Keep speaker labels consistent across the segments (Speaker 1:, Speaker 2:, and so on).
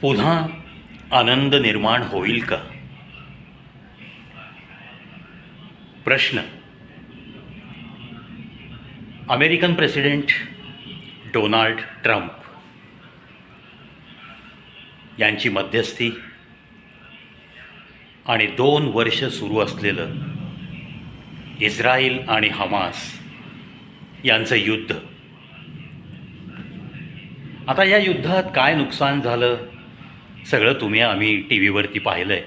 Speaker 1: पुन्हा आनंद निर्माण होईल का? प्रश्न. अमेरिकन प्रेसिडेंट डोनाल्ड ट्रम्प यांची मध्यस्थी आणि दोन वर्ष सुरू असलेलं इस्रायल आणि हमास यांचं युद्ध. आता या युद्धात काय नुकसान झालं? सगळं तुम्ही आम्ही टी व्हीवरती पाहिलं आहे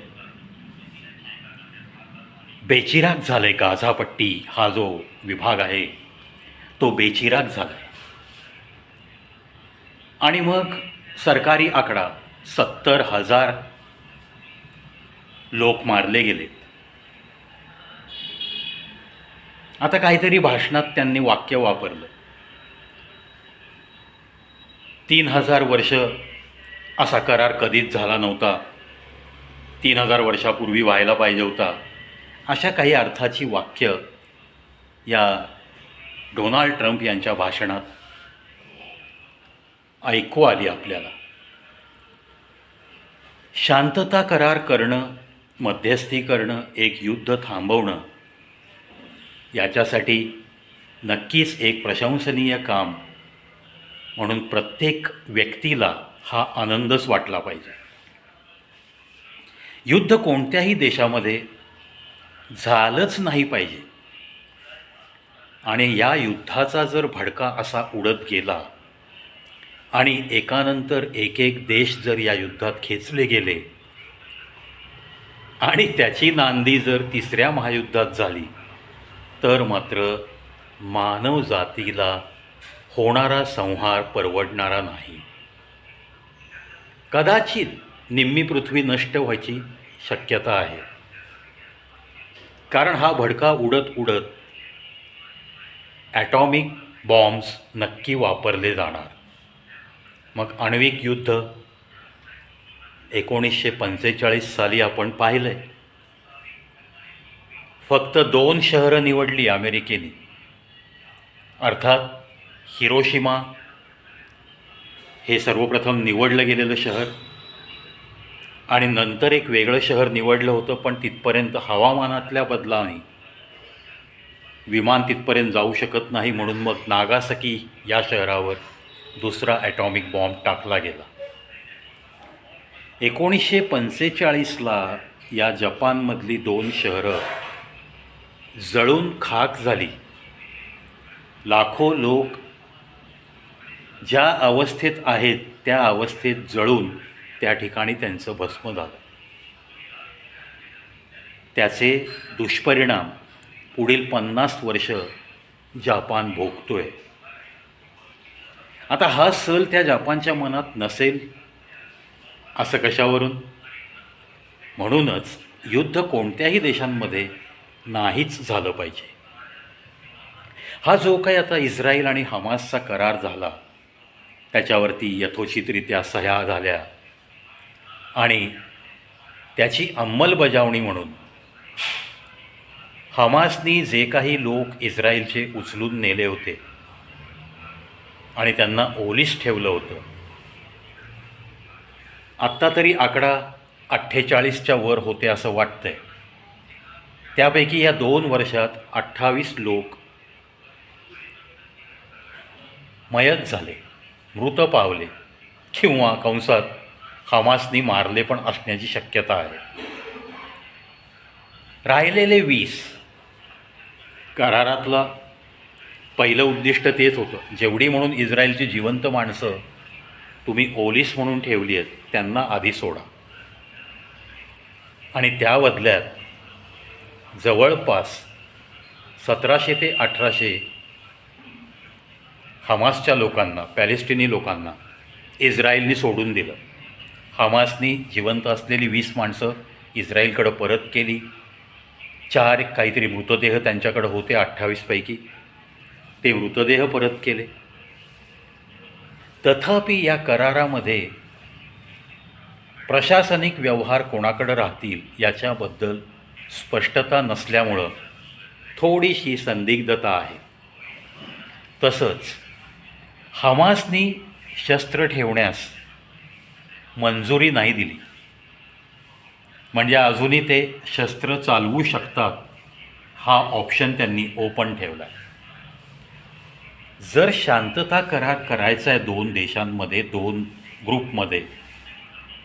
Speaker 1: बेचिराग झालं आहे गाझापट्टी हा जो विभाग आहे तो बेचिराग झाला आहे आणि मग सरकारी आकडा सत्तर हजार लोक मारले गेलेत. आता काहीतरी भाषणात त्यांनी वाक्य वापरलं. तीन हजार वर्ष असा करार कधीच झाला नव्हता. तीन हजार वर्षापूर्वी व्हायला पाहिजे होता. अशा काही अर्थाची वाक्य या डोनाल्ड ट्रम्प यांच्या भाषणात ऐकू आली आपल्याला. शांतता करार करणं मध्यस्थी करणं एक युद्ध थांबवणं याच्यासाठी नक्कीच एक प्रशंसनीय काम म्हणून प्रत्येक व्यक्तीला हा आनंदच वाटला पाहिजे. युद्ध कोणत्याही देशामध्ये झालंच नाही पाहिजे. आणि या युद्धाचा जर भडका असा उडत गेला आणि एकानंतर एक एक देश जर या युद्धात खेचले गेले आणि त्याची नांदी जर तिसऱ्या महायुद्धात झाली तर मात्र मानव जातीला होणारा संहार परवडणारा नाही. कदाचित निम्मी पृथ्वी नष्ट व्हायची शक्यता आहे. कारण हा भडका उडत उडत ॲटॉमिक बॉम्ब्स नक्की वापरले जाणार. मग आण्विक युद्ध एकोणीसशे पंचेचाळीस साली आपण पाहिलं आहे फक्त दोन शहरं निवडली अमेरिकेने. अर्थात हिरोशिमा हे सर्वप्रथम निवडलं गेलेलं शहर आणि नंतर एक वेगळं शहर निवडलं होतं पण तिथपर्यंत हवामानातल्या बदलाने विमान तिथपर्यंत जाऊ शकत नाही म्हणून मग नागासकी या शहरावर दुसरा ॲटॉमिक बॉम्ब टाकला गेला. एकोणीसशे पंचेचाळीसला या जपानमधली दोन शहरं जळून खाक झाली. लाखो लोक ज्या अवस्थेत आहेत त्या अवस्थेत जळून त्या ठिकाणी त्यांचं भस्म झालं. त्याचे दुष्परिणाम पुढील पन्नास वर्ष जापान भोगतोय. आता हा सल त्या जापानच्या मनात नसेल असं कशावरून? म्हणूनच युद्ध कोणत्याही देशांमध्ये नाहीच झालं पाहिजे. हा जो काही आता इस्रायल आणि हमासचा करार झाला त्याच्यावरती यथोचितरित्या सह्या झाल्या. आणि त्याची अंमलबजावणी म्हणून हमासनी जे काही लोक इस्रायलचे उचलून नेले होते आणि त्यांना ओलीस ठेवलं होतं. आत्ता तरी आकडा अठ्ठेचाळीसच्या वर होते असं वाटतंय. त्यापैकी या दोन वर्षात अठ्ठावीस लोक मयत झाले. मृत पावले. किंवा कंसात हमासनी मारले पण असण्याची शक्यता आहे. राहिलेले वीस. करारातला पहिलं उद्दिष्ट तेच होतं. जेवढी म्हणून इस्रायलची जिवंत माणसं तुम्ही ओलीस म्हणून ठेवली आहेत त्यांना आधी सोडा. आणि त्या बदल्यात जवळपास सतराशे ते अठराशे हमासच्या लोकांना पॅलेस्टिनी लोकांना इस्रायलनी सोडून दिलं. हमासनी जिवंत असलेली वीस माणसं इस्रायलकडं परत केली. चार एक काहीतरी मृतदेह त्यांच्याकडं होते अठ्ठावीसपैकी ते मृतदेह परत केले. तथापि या करारामध्ये प्रशासनिक व्यवहार कोणाकडं राहतील याच्याबद्दल स्पष्टता नसल्यामुळं थोडीशी संदिग्धता आहे. तसंच हमासनी शस्त्र ठेवण्यास मंजुरी नाही दिली. म्हणजे अजूनही ते शस्त्र चालवू शकतात हा ऑप्शन त्यांनी ओपन ठेवला. आहे जर शांतता करार करायचा आहे दोन देशांमध्ये दोन ग्रुपमध्ये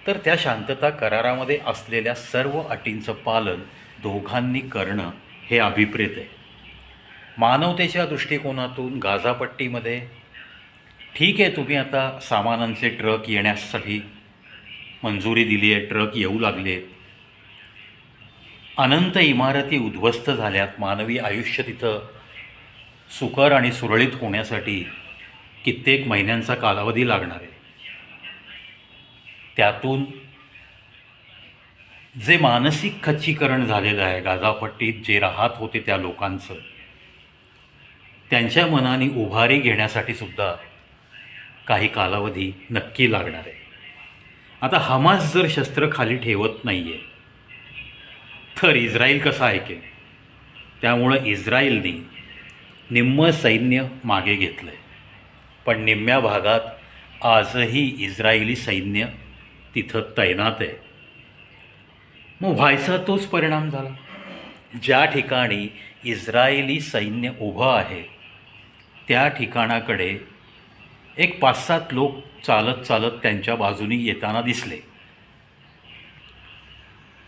Speaker 1: तर त्या शांतता करारामध्ये असलेल्या सर्व अटींचं पालन दोघांनी करणं हे अभिप्रेत आहे. मानवतेच्या दृष्टिकोनातून गाझापट्टीमध्ये ठीक आहे तुम्ही आता सामानांचे ट्रक येण्यासाठी मंजुरी दिली आहे ट्रक येऊ लागले आहेत. अनंत इमारती उद्ध्वस्त झाल्यात. मानवी आयुष्य तिथं सुकर आणि सुरळीत होण्यासाठी कित्येक महिन्यांचा कालावधी लागणार आहे. त्यातून जे मानसिक खच्चीकरण झालेलं आहे गाजापट्टीत जे राहत होते त्या लोकांचं त्यांच्या मनाने उभारी घेण्यासाठी सुद्धा काही कालावधी नक्की लागणार आहे. आता हमास जर शस्त्र खाली ठेवत नाही आहे तर इस्रायल कसं ऐकेल? त्यामुळं इस्रायलनी निम्म सैन्य मागे घेतलं आहे पण निम्म्या भागात आजही इस्रायली सैन्य तिथं तैनात आहे. मग व्हायचा तोच परिणाम झाला. ज्या ठिकाणी इस्रायली सैन्य उभं आहे त्या ठिकाणाकडे एक पाच सात लोक चालत चालत त्यांच्या बाजूनी येताना दिसले.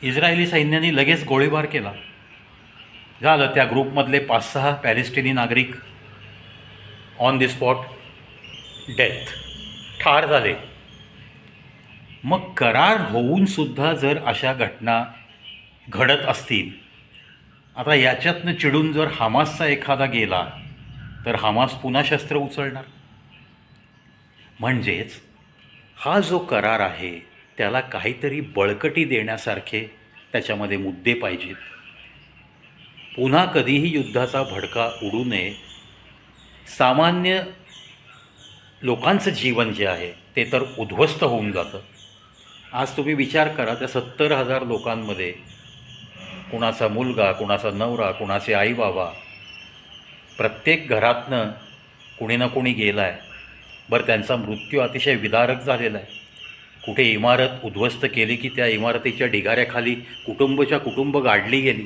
Speaker 1: इस्रायली सैन्याने लगेच गोळीबार केला. झालं त्या ग्रुपमधले पाच सहा पॅलेस्टिनी नागरिक. ऑन दी स्पॉट डेथ ठार झाले. मग करार होऊन सुद्धा जर अशा घटना घडत असतील आता याच्यातनं चिडून जर हमासचा एखादा गेला तर हमास पुन्हा शस्त्र उचलणार? म्हणजेच हा जो करार आहे त्याला काहीतरी बळकटी देण्यासारखे त्याच्यामध्ये मुद्दे पाहिजेत. पुन्हा कधीही युद्धाचा भडका उडू नये. सामान्य लोकांचं जीवन जे आहे ते तर उद्ध्वस्त होऊन जातं. आज तुम्ही विचार करा त्या सत्तर हजार लोकांमध्ये कुणाचा मुलगा कुणाचा नवरा कुणाचे आईबाबा प्रत्येक घरातनं कुणी ना कुणी गेला आहे बरं त्यांचा मृत्यू अतिशय विदारक झालेला आहे. कुठे इमारत उद्ध्वस्त केली की त्या इमारतीच्या ढिगाऱ्याखाली कुटुंबच्या कुटुंब गाडली गेली?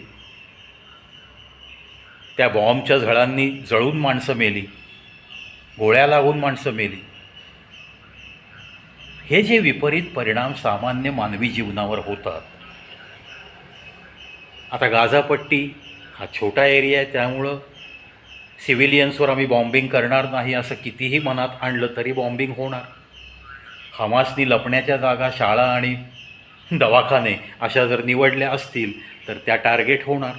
Speaker 1: त्या बॉम्बच्या झळांनी जळून माणसं मेली. गोळ्या लागून माणसं मेली. हे जे विपरीत परिणाम सामान्य मानवी जीवनावर होतात. आता गाझापट्टी हा छोटा एरिया आहे त्यामुळं सिव्हिलियन्सवर आम्ही बॉम्बिंग करणार नाही असं कितीही मनात आणलं तरी बॉम्बिंग होणार. हमासनी लपण्याच्या जागा शाळा आणि दवाखाने अशा जर निवडल्या असतील तर त्या टार्गेट होणार.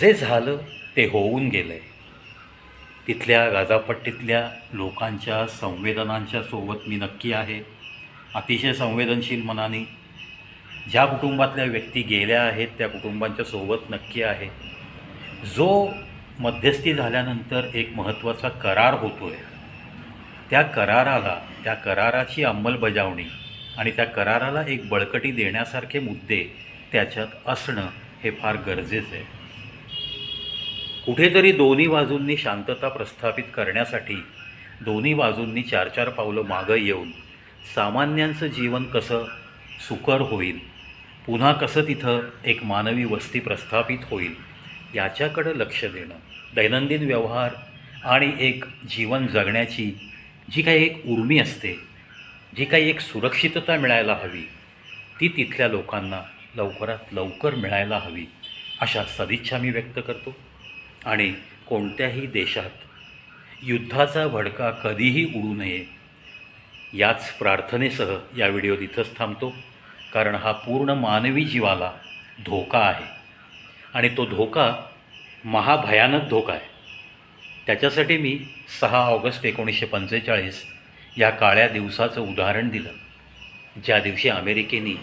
Speaker 1: जे झालं ते होऊन गेलं आहे तिथल्या गाजापट्टीतल्या लोकांच्या संवेदनांच्या सोबत मी नक्की आहे. अतिशय संवेदनशील मनाने. ज्या कुटुंबातल्या व्यक्ती गेल्या आहेत त्या कुटुंबांच्या सोबत नक्की आहे. जो मध्यस्थी झाल्यानंतर एक महत्त्वाचा करार होतो आहे त्या कराराला त्या कराराची अंमलबजावणी आणि त्या कराराला एक बळकटी देण्यासारखे मुद्दे त्याच्यात असणं हे फार गरजेचं आहे कुठेतरी दोन्ही बाजूंनी शांतता प्रस्थापित करण्यासाठी दोन्ही बाजूंनी चार चार पावलं मागं येऊन सामान्यांचं जीवन कसं सुकर होईल पुन्हा कसं तिथं एक मानवी वस्ती प्रस्थापित होईल याच्याकडं लक्ष देणं दैनंदिन व्यवहार आणि एक जीवन जगण्याची जी काही एक उर्मी असते जी काही एक सुरक्षितता मिळायला हवी ती तिथल्या लोकांना लवकरात लवकर मिळायला हवी अशा सदिच्छा मी व्यक्त करतो. आणि कोणत्याही देशात युद्धाचा भडका कधीही उडू नये याच प्रार्थनेसह या व्हिडिओ तिथंच थांबतो कारण हा पूर्ण मानवी जीवाला धोका आहे. आणि तो धोका महाभयानक धोका आहे. त्याच्यासाठी मी सहा ऑगस्ट एकोणीसशे पंचेचाळीस या काळ्या दिवसाचं उदाहरण दिलं. ज्या दिवशी अमेरिकेने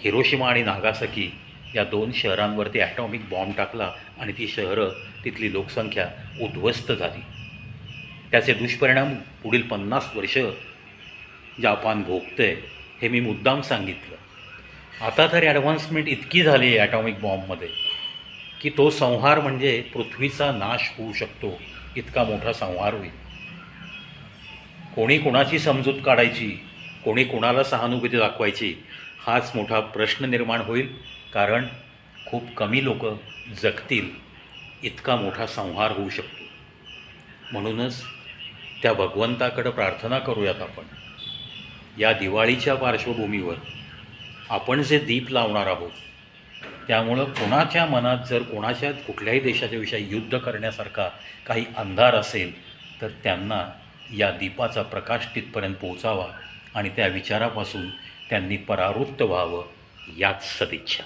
Speaker 1: हिरोशिमा आणि नागासाकी या दोन शहरांवरती ॲटॉमिक बॉम्ब टाकला आणि ती शहरं तिथली लोकसंख्या उद्ध्वस्त झाली. त्याचे दुष्परिणाम पुढील पन्नास वर्ष जापान भोगतंय हे मी मुद्दाम सांगितलं. आता तर ॲडव्हान्समेंट इतकी झाली आहे ॲटॉमिक बॉम्बमध्ये. की तो संहार म्हणजे पृथ्वीचा नाश होऊ शकतो. इतका मोठा संहार होईल. कोणी कोणाची समजूत काढायची कोणी कोणाला सहानुभूती दाखवायची हाच मोठा प्रश्न निर्माण होईल. कारण खूप कमी लोक जगतील इतका मोठा संहार होऊ शकतो. म्हणूनच त्या भगवंताकडं प्रार्थना करूयात आपण. या दिवाळीच्या पार्श्वभूमीवर आपण जे दीप लावणार आहोत त्यामुळं कोणाच्या मनात जर कोणाच्या कुठल्याही देशाच्या विषयी युद्ध करण्यासारखा काही अंधार असेल तर त्यांना या दीपाचा प्रकाश तिथपर्यंत पोहोचावा आणि त्या विचारापासून त्यांनी परावृत्त व्हावं याच सदिच्छा.